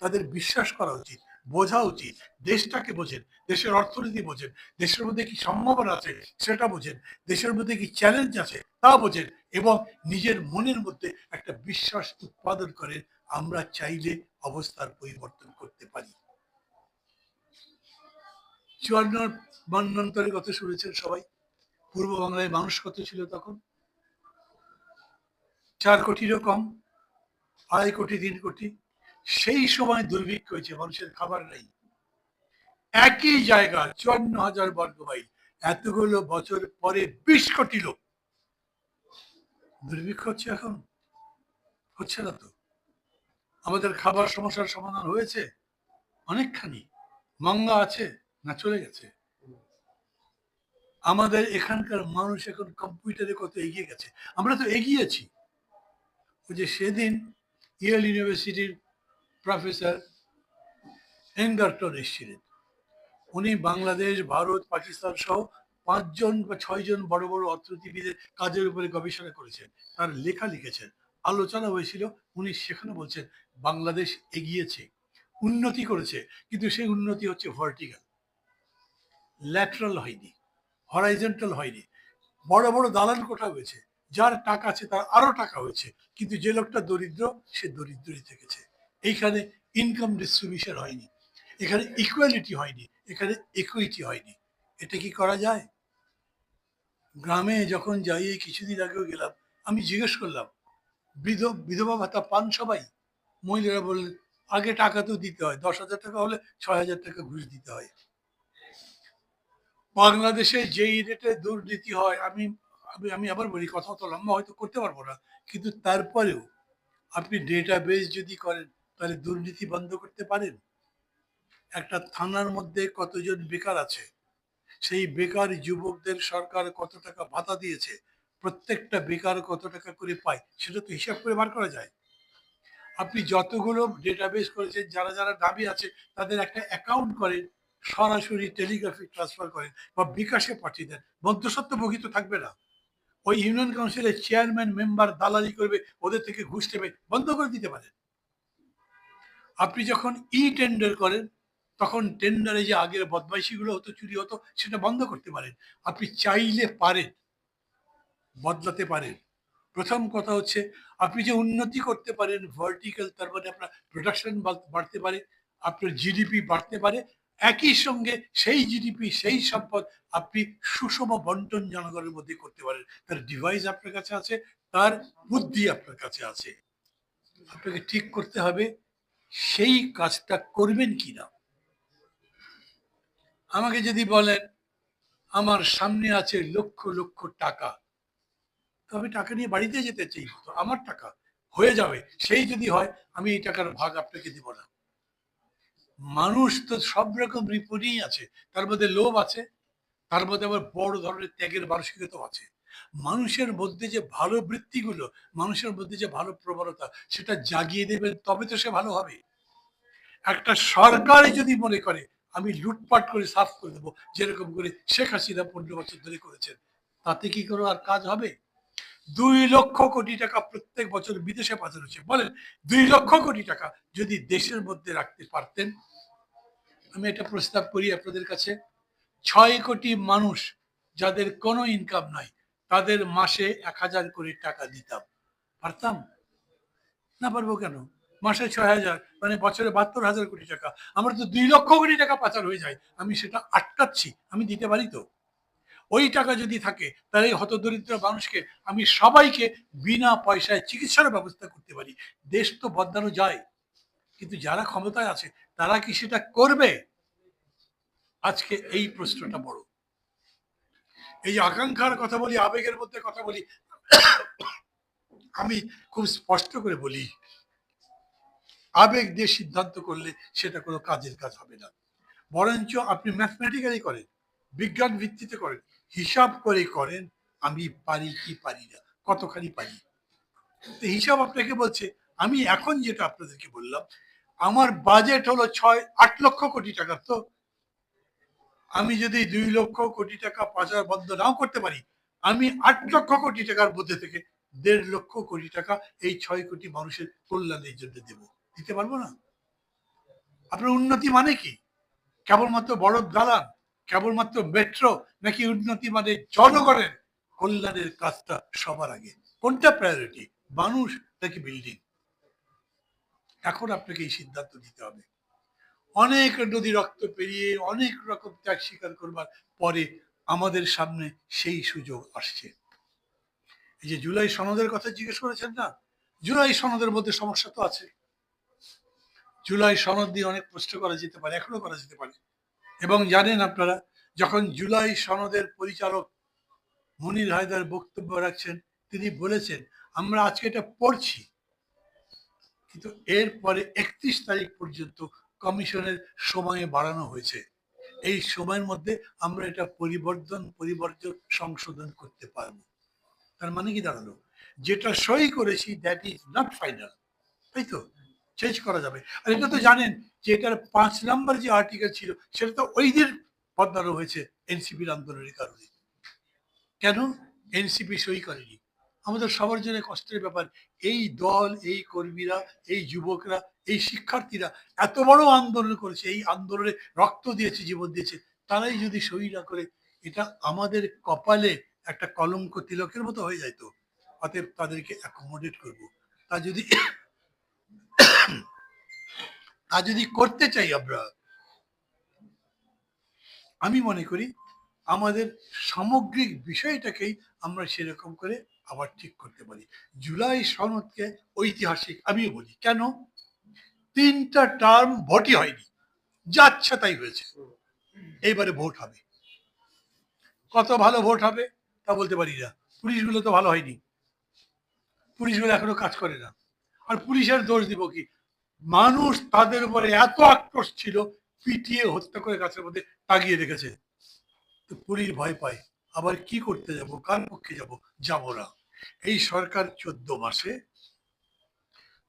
তাদের বিশ্বাস করা উচিত, বোঝা উচিত, দেশটাকে বোঝেন, দেশের অর্থনীতি বোঝেন, দেশের মধ্যে কি সম্ভাবনা আছে সেটা বোঝেন, দেশের মধ্যে কি চ্যালেঞ্জ আছে তা বোঝেন এবং নিজের মনের মধ্যে একটা বিশ্বাস উৎপাদন করেন, আমরা চাইলে অবস্থার পরিবর্তন করতে পারি। চুয়ান্ন মন্বন্তরের কথা শুনেছেন সবাই? পূর্ব বাংলায় মানুষ কত ছিল তখন? চার কোটিরও কম, আড়াই কোটি, তিন কোটি। সেই সময় দুর্ভিক্ষ হয়েছে, মানুষের খাবার নেই। একই জায়গা, চুয়ান্ন হাজার বর্গ মাইল এতগুলো বছর পরে বিশ কোটি লোক। দুর্ভিক্ষ হচ্ছে এখন? হচ্ছে না তো। আমাদের খাবার সমস্যার সমাধান হয়েছে অনেকখানি। মঙ্গা আছে না চলে গেছে? আমাদের এখানকার মানুষ এখন কম্পিউটারে কত এগিয়ে গেছে? আমরা তো এগিয়েছি ওই যে সেদিন ইয়েল ইউনিভার্সিটির প্রফেসর এঙ্গারটন এসেছিলেন। উনি বাংলাদেশ, ভারত, পাকিস্তান সহ পাঁচজন বা ছয়জন বড় বড় অর্থনীতিবিদের কাজের উপরে গবেষণা করেছেন। তার লেখা লিখেছেন। আলোচনা হয়েছিল, উনি সেখানে বলছেন, বাংলাদেশ এগিয়েছে, উন্নতি করেছে, কিন্তু সেই উন্নতি হচ্ছে ভার্টিক্যাল ল্যাটারাল হয়নি হরাইজেন্টাল হয়নি। বড় বড় দালান কোঠা হয়েছে, যার টাকা আছে তার আরও টাকা হয়েছে, কিন্তু যে লোকটা দরিদ্র, সে দরিদ্রই থেকেছে। এইখানে ইনকাম ডিস্ট্রিবিউশন হয়নি, এখানে ইকুয়ালিটি হয়নি, এখানে ইকুইটি হয়নি। এটা কি করা যায়? গ্রামে যখন যাই, এই কিছুদিন আগেও গেলাম, আমি জিজ্ঞেস করলাম, বিধ, বিধবা ভাতা পান সবাই? মহিলারা বললেন, আগে টাকা তো দিতে হয়, দশ হাজার টাকা হলে ছয় হাজার টাকা ঘুষ দিতে হয়। বাংলাদেশে যেই রেটে দুর্নীতি হয়, আমি আমি আমি আবার বলি, কথা তো লম্বা হয়তো করতে পারব না, কিন্তু তারপরেও আপনি ডেটাবেস যদি করেন তাহলে দুর্নীতি বন্ধ করতে পারেন? একটা থানার মধ্যে কতজন বেকার আছে? সেই বেকার যুবকদের সরকার কত টাকা ভাতা দিয়েছে? প্রত্যেকটা বেকার কত টাকা করে পায়? সেটা তো হিসাব করে বার করা যায়। আপনি যতগুলো ডেটাবেস করেছেন, যারা যারা দাবি আছে, তাদের একটা অ্যাকাউন্ট করেন, সরাসরি টেলিগ্রাফি ট্রান্সফার করেন বা বিকাশে পাঠিয়ে দেন। মধ্যস্বত্বভোগী তো থাকবে না। ওই ইউনিয়ন কাউন্সিলের চেয়ারম্যান মেম্বার দালালি করবে, ওদের থেকে ঘুষ নেবে, বন্ধ করে দিতে পারেন। আপনি যখন ই টেন্ডার করেন, তখন টেন্ডারে যে আগের বদমাইশিগুলো হতো, চুরি হতো, সেটা বন্ধ করতে পারেন। আপনি চাইলে পারেন, বদলাতে পারেন। প্রথম কথা হচ্ছে, আপনি যে উন্নতি করতে পারেন ভার্টিক্যাল তার মানে আপনার প্রোডাকশন বাড়তে পারে, আপনার জিডিপি বাড়তে পারে, একই সঙ্গে সেই জিডিপি সেই সম্পদ আপনি সুষম বন্টন জনগণের মধ্যে করতে পারেন। তার ডিভাইস আপনার কাছে আছে, তার বুদ্ধি আপনার কাছে আছে। আপনাকে ঠিক করতে হবে সেই কাজটা করবেন কিনা আমাকে যদি বলেন, আমার সামনে আছে লক্ষ লক্ষ টাকা। তো আমি টাকা নিয়ে বাড়িতে যেতে চাই তো আমার টাকা হয়ে যাবে। সেই যদি হয়, আমি এই টাকার ভাগ আপনাকে দিব না। মানুষ তো সব রকম রিপোর্টই আছে। তার মধ্যে লোভ আছে, তার মধ্যে আবার বড় ধরনের ত্যাগের মানসিকতাও আছে। মানুষের মধ্যে যে ভালো বৃত্তিগুলো, মানুষের মধ্যে যে ভালো প্রবণতা, সেটা জাগিয়ে দেবেন, তবে তো সে ভালো হবে। একটা সরকার যদি মনে করে, আমি লুটপাট করে সাফ করে দেবো, যেরকম করে শেখ হাসিনা পনেরো বছর ধরে করেছেন, তাতে কি কোনো আর কাজ হবে? দুই লক্ষ কোটি টাকা প্রত্যেক বছর বিদেশে পাচার হচ্ছে। বলেন, দুই লক্ষ কোটি টাকা যদি দেশের মধ্যে রাখতে পারতেন? আমি একটা প্রস্তাব করি আপনাদের কাছে। ছয় কোটি মানুষ যাদের কোনো ইনকাম নাই তাদের মাসে এক হাজার কোটি টাকা দিতাম। পারতাম? না পারব কেন? মাসে ছয় হাজার মানে বছরে বাহাত্তর হাজার কোটি টাকা। আমার তো দুই লক্ষ কোটি টাকা পাচার হয়ে যায়। আমি সেটা আটকাচ্ছি। আমি দিতে পারি তো? ওই টাকা যদি থাকে, তাহলে এই হতদরিদ্র মানুষকে আমি সবাইকে বিনা পয়সায় চিকিৎসার ব্যবস্থা করতে পারি। দেশ তো বদলানো যায়। কিন্তু যারা ক্ষমতায় আছে, তারা কি সেটা করবে? আজকে এই প্রশ্নটা বড়। এই আকাঙ্ক্ষার কথা বলি, আবেগের মধ্যে কথা বলি, আমি খুব স্পষ্ট করে বলি, আবেগ দিয়ে সিদ্ধান্ত করলে সেটা কোনো কাজের কাজ হবে না। বরঞ্চ আপনি ম্যাথমেটিক্যালি করেন, বিজ্ঞান ভিত্তিতে করেন, হিসাব করে করেন, আমি পারি কি পারি না, কতখানি পারি। তো হিসাব আপনাকে বলছে, আমি এখন যেটা আপনাদেরকে বললাম, আমার বাজেট হলো ছয়, আট লক্ষ কোটি টাকা, তো আমি যদি দুই লক্ষ কোটি টাকা পাচার বন্ধ নাও করতে পারি, আমি আট লক্ষ কোটি টাকার মধ্যে থেকে দেড় লক্ষ কোটি টাকা এই ছয় কোটি মানুষের কল্যাণের জন্য দেব। দিতে পারব না? আপনার উন্নতি মানে কি? কেবলমাত্র বড় দালান, কেবলমাত্র মেট্রো নাকি উন্নতি মানে জনগণের কল্যাণের কাজটা সবার আগে? কোনটা প্রায়োরিটি মানুষ নাকি বিল্ডিং এখন আপনাকে এই সিদ্ধান্ত নিতে হবে। অনেক নদী রক্ত পেরিয়ে অনেক রকম ত্যাগ স্বীকার করবার পরে আমাদের সামনে সেই সুযোগ আসছে। এই যে জুলাই সনদের কথা জিজ্ঞেস করেছেন না? জুলাই সনদের মধ্যে সমস্যা তো আছে। জুলাই সনদ দিয়ে অনেক প্রশ্ন করা যেতে পারে, এখনও করা যেতে পারে। এবং জানেন আপনারা, যখন জুলাই সনদের পরিচালক মনির হায়দার বক্তব্য রাখছেন, তিনি বলেছেন, আমরা আজকে এটা পড়ছি। কিন্তু এরপরে একত্রিশ তারিখ পর্যন্ত কমিশনের সময়ে বাড়ানো হয়েছে। এই সময়ের মধ্যে আমরা এটা পরিবর্তন পরিবর্তন সংশোধন করতে পারব। তার মানে কি দাঁড়াল? যেটা সই করেছি দ্যাট ইজ নট ফাইনাল তাই তো? চেঞ্জ করা যাবে। আর এটা তো জানেন যে এটার পাঁচ নাম্বার যে আর্টিকেল ছিল, সেটা তো ওই দিন বদলানো হয়েছে এনসিপির আন্দোলনের কারণে। কেন? এনসিপি সই করেনি। আমাদের সবার জন্য কষ্টের ব্যাপার। এই দল, এই কর্মীরা, এই যুবকরা এই শিক্ষার্থীরা এত বড় আন্দোলন করেছে, এই আন্দোলনে রক্ত দিয়েছে, জীবন দিয়েছে, তারাই যদি সই না করে, এটা আমাদের কপালে একটা কলঙ্ক তিলকের মতো হয়ে যায় তো অতএব তাদেরকে অ্যাকোমোডেট করব। তা যদি তা যদি করতে চাই আমরা, আমি মনে করি আমাদের সামগ্রিক বিষয়টাকেই আমরা সেরকম করে আবার ঠিক করতে পারি। জুলাই সনদকে ঐতিহাসিক, আমিও বলি। কেন? তিনটা টার্ম ভোটই হয়নি। যাচ্ছে তাই হয়েছে। এইবারে ভোট হবে। কত ভালো ভোট হবে তা বলতে পারি না। পুলিশগুলো তো ভালো হয়নি। পুলিশগুলো এখনও কাজ করে না। আর পুলিশের দোষ দিব কি? মানুষ তাদের উপরে এত আক্রোশ ছিল, পিটিয়ে হত্যা করে গাছের মধ্যে তাগিয়ে রেখেছে। তো পুলিশ ভয় পায়। আবার কি করতে যাব? কার পক্ষে যাব? যাব না। এই সরকার চোদ্দ মাসে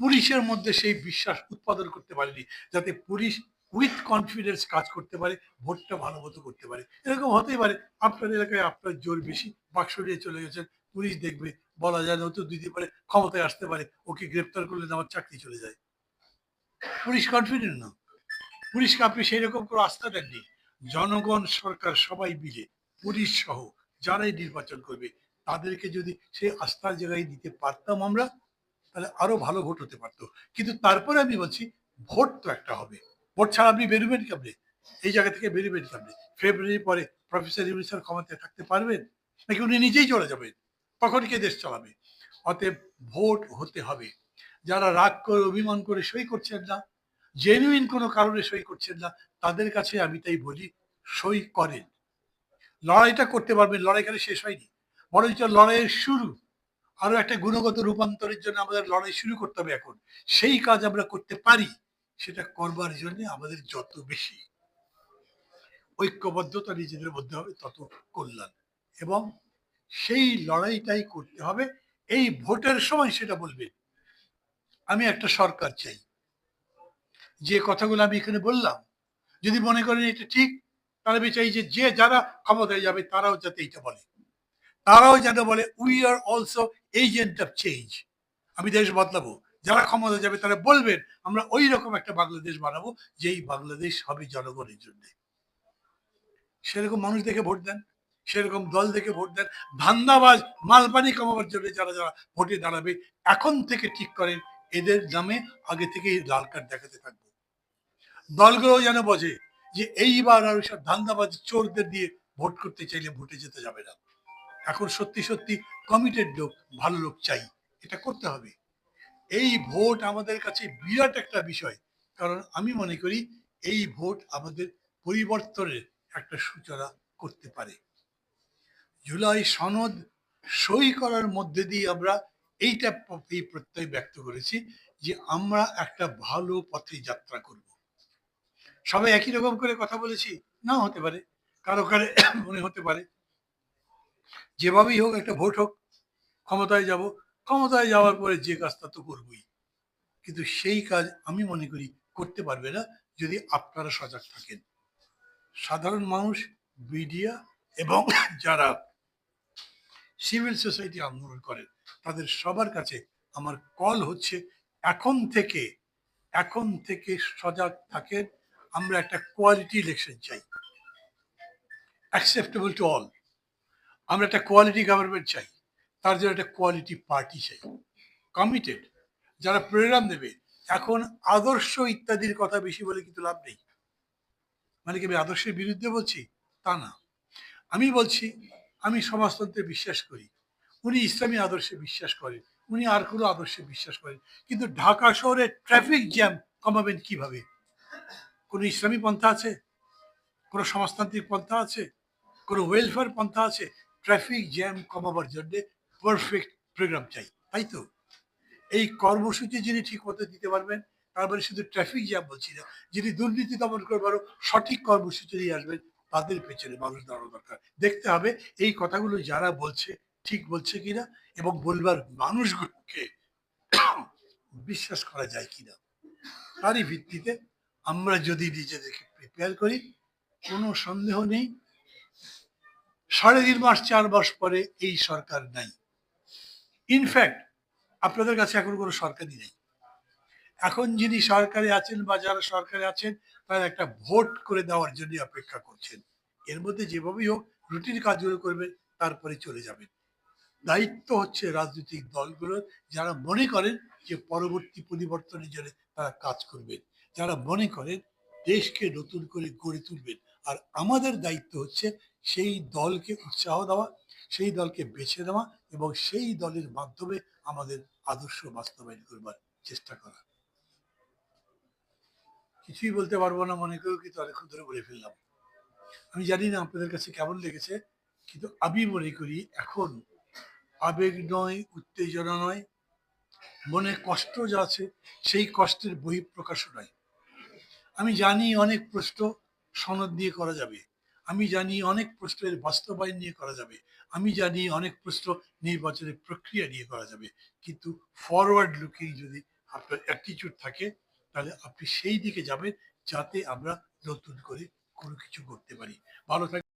পুলিশের মধ্যে সেই বিশ্বাস উৎপাদন করতে পারেনি, যাতে পুলিশ উইথ কনফিডেন্স কাজ করতে পারে, ভোটটা ভালো মতো করতে পারে। এরকম হতেই পারে, আপনার এলাকায় আপনার জোর বেশি, বাক্স নিয়ে চলে গেছেন, পুলিশ দেখবে, বলা যায় না ও তো দুই দিন ক্ষমতায় আসতে পারে, ওকে গ্রেপ্তার করলে আমার চাকরি চলে যায়। পুলিশ কনফিডেন্ট না। পুলিশকে আপনি সেই রকম করে আস্থা দেননি। জনগণ, সরকার, সবাই মিলে, পুলিশ সহ যারাই নির্বাচন করবে, তাদেরকে যদি সেই আস্থার জায়গায় দিতে পারতাম আমরা তাহলে আরও ভালো ভোট হতে পারতো। কিন্তু তারপরে আমি বলছি, ভোট তো একটা হবে। ভোট ছাড়া আপনি বেরোবেন কেমনে? এই জায়গা থেকে বেরোবেন কেমনে? ফেব্রুয়ারি পরে প্রফেসর ইউনিসার ক্ষমতায় থাকতে পারবেন? নাকি উনি নিজেই চলে যাবেন? তখন কে দেশ চালাবে? অতএব ভোট হতে হবে। যারা রাগ করে, অভিমান করে সই করছেন না জেনুইন কোনো কারণে সই করছেন না, তাদের কাছে আমি তাই বলি, সই করেন। লড়াইটা করতে পারবেন, লড়াই খালি শেষ হয়নি। বরঞ্চ লড়াইয়ের শুরু আরও একটা গুণগত রূপান্তরের জন্য আমাদের লড়াই শুরু করতে হবে এখন। সেই কাজ আমরা করতে পারি, সেটা করবার জন্য আমাদের যত বেশি ঐক্যবদ্ধতা নিজেদের মধ্যে হবে, তত কল্যাণ। এবং সেই লড়াইটাই করতে হবে, এই ভোটের সময় সেটা বলবে। আমি একটা সরকার চাই। যে কথাগুলো আমি এখানে বললাম, যদি মনে করেন এটা ঠিক, তাহলে আমি চাই যে যে যারা ক্ষমতায় যাবে, তারাও যাতে এটা বলে। তারাও যেন বলে we are also agent of change আমি দেশ বদলাবো। যারা ক্ষমতা যাবে, তারা বলবেন, আমরা ওই রকম একটা বাংলাদেশ বানাবো, যেই বাংলাদেশ হবে জনগণের জন্য। সেরকম মানুষ দেখে ভোট দেন, সেরকম দল দেখে ভোট দেন, ধান্দাবাজ মালপানি কমাবার জন্য যারা যারা ভোটে দাঁড়াবে, এখন থেকে ঠিক করেন, এদের নামে আগে থেকেই লাল কার্ড দেখাতে থাকবে। দলগুলো যেন বোঝে যে, এইবার আর সব ধান্দাবাজ চোরদের দিয়ে ভোট করতে চাইলে ভোটে যেতে যাবে না। এখন সত্যি সত্যি কমিটেড লোক, ভালো লোক চাই। এটা করতে হবে। এই ভোট আমাদের কাছে বিরাট একটা বিষয়। কারণ আমি মনে করি এই ভোট আমাদের পরিবর্তনের একটা সূচনা করতে পারে। জুলাই সনদ সই করার মধ্যে দিয়ে আমরা এইটা এই প্রত্যয় ব্যক্ত করেছি যে আমরা একটা ভালো পথে যাত্রা করব। সবাই একই রকম করে কথা বলেছি? না হতে পারে। কারও কারে মনে হতে পারে। যেভাবেই হোক, একটা ভোট হোক, ক্ষমতায় যাব। ক্ষমতায় যাওয়ার পরে যে কাজটা তো করবই। কিন্তু সেই কাজ আমি মনে করি করতে পারবে না যদি আপনারা সজাগ থাকেন। সাধারণ মানুষ, মিডিয়া এবং যারা সিভিল সোসাইটি আন্দোলন করেন, তাদের সবার কাছে আমার কল হচ্ছে, এখন থেকে এখন থেকে সজাগ থাকেন। আমরা একটা কোয়ালিটি ইলেকশন চাই। অ্যাকসেপ্টেবল টু অল আমরা একটা কোয়ালিটি গভর্নমেন্ট চাই, তার জন্য একটা কোয়ালিটি পার্টি চাই। কমিটেড যারা প্রেরণা দেবে, এখন আদর্শ ইত্যাদির কথা বেশি বলে কিন্তু লাভ নেই। মানে কি আমি আদর্শের বিরুদ্ধে বলছি? তা না। আমি বলছি, আমি সমাজতন্ত্রে বিশ্বাস করি। উনি ইসলামী আদর্শে বিশ্বাস করেন, উনি আর কোনো আদর্শে বিশ্বাস করেন। কিন্তু ঢাকা শহরে ট্রাফিক জ্যাম কমাবেন কীভাবে? কোনো ইসলামী পন্থা আছে? কোনো সমাজতান্ত্রিক পন্থা আছে? কোনো ওয়েলফেয়ার পন্থা আছে? ট্রাফিক জ্যাম কমাবার জন্য পারফেক্ট প্রোগ্রাম চাই, তাই তো? এই কর্মসূচি যিনি ঠিক মতো দিতে পারবেন তারপরে শুধু ট্রাফিক জ্যাম বলছি না, যিনি দুর্নীতি দমন করবারও সঠিক কর্মসূচি নিয়ে আসবেন, তাদের পেছনে মানুষ দাঁড়ানো দরকার। দেখতে হবে এই কথাগুলো যারা বলছে, ঠিক বলছে কিনা এবং বলবার মানুষগুলোকে বিশ্বাস করা যায় কিনা, তারই ভিত্তিতে আমরা যদি নিজেদেরকে প্রিপেয়ার করি, কোনো সন্দেহ নেই সাড়ে তিন মাস, চার মাস পরে এই সরকার নাই। ইনফ্যাক্ট আপনাদের কাছে এখন কোনো সরকারই নেই। এখন যিনি সরকারে আছেন বা যারা সরকারে আছেন, তারা একটা ভোট করে দেওয়ার জন্য অপেক্ষা করছেন। এর মধ্যে যেভাবেই হোক, রুটিন কাজগুলো করবেন, তারপরে চলে যাবেন। দায়িত্ব হচ্ছে রাজনৈতিক দলগুলোর, যারা মনে করেন যে পরবর্তী পরিবর্তনের জন্য তারা কাজ করবেন। যারা মনে করেন দেশকে নতুন করে গড়ে তুলবেন আর আমাদের দায়িত্ব হচ্ছে সেই দলকে উৎসাহ দেওয়া, সেই দলকে বেছে দেওয়া এবং সেই দলের মাধ্যমে আমাদের আদর্শ বাস্তবায়ন করবার চেষ্টা করা। কিছুই বলতে পারব না, মনে করেও কিন্তু অনেকক্ষণ ধরে বলে ফেললাম। আমি জানি না আপনাদের কাছে কেমন লেগেছে, কিন্তু আমি মনে করি এখন আবেগ নয়, উত্তেজনা নয়, মনে কষ্ট যা আছে সেই কষ্টের বহিঃপ্রকাশও নয়। আমি জানি অনেক প্রশ্ন সনদ দিয়ে করা যাবে। আমি জানি অনেক প্রশ্নের বাস্তবায়ন নিয়ে করা যাবে। আমি জানি অনেক প্রশ্ন নির্বাচনের প্রক্রিয়া নিয়ে করা যাবে। কিন্তু ফরওয়ার্ড লুকিং যদি আপনার অ্যাটিটিউড থাকে, তাহলে আপনি সেই দিকে যাবেন যাতে আমরা নতুন করে কোনো কিছু করতে পারি। ভালো থাকবেন।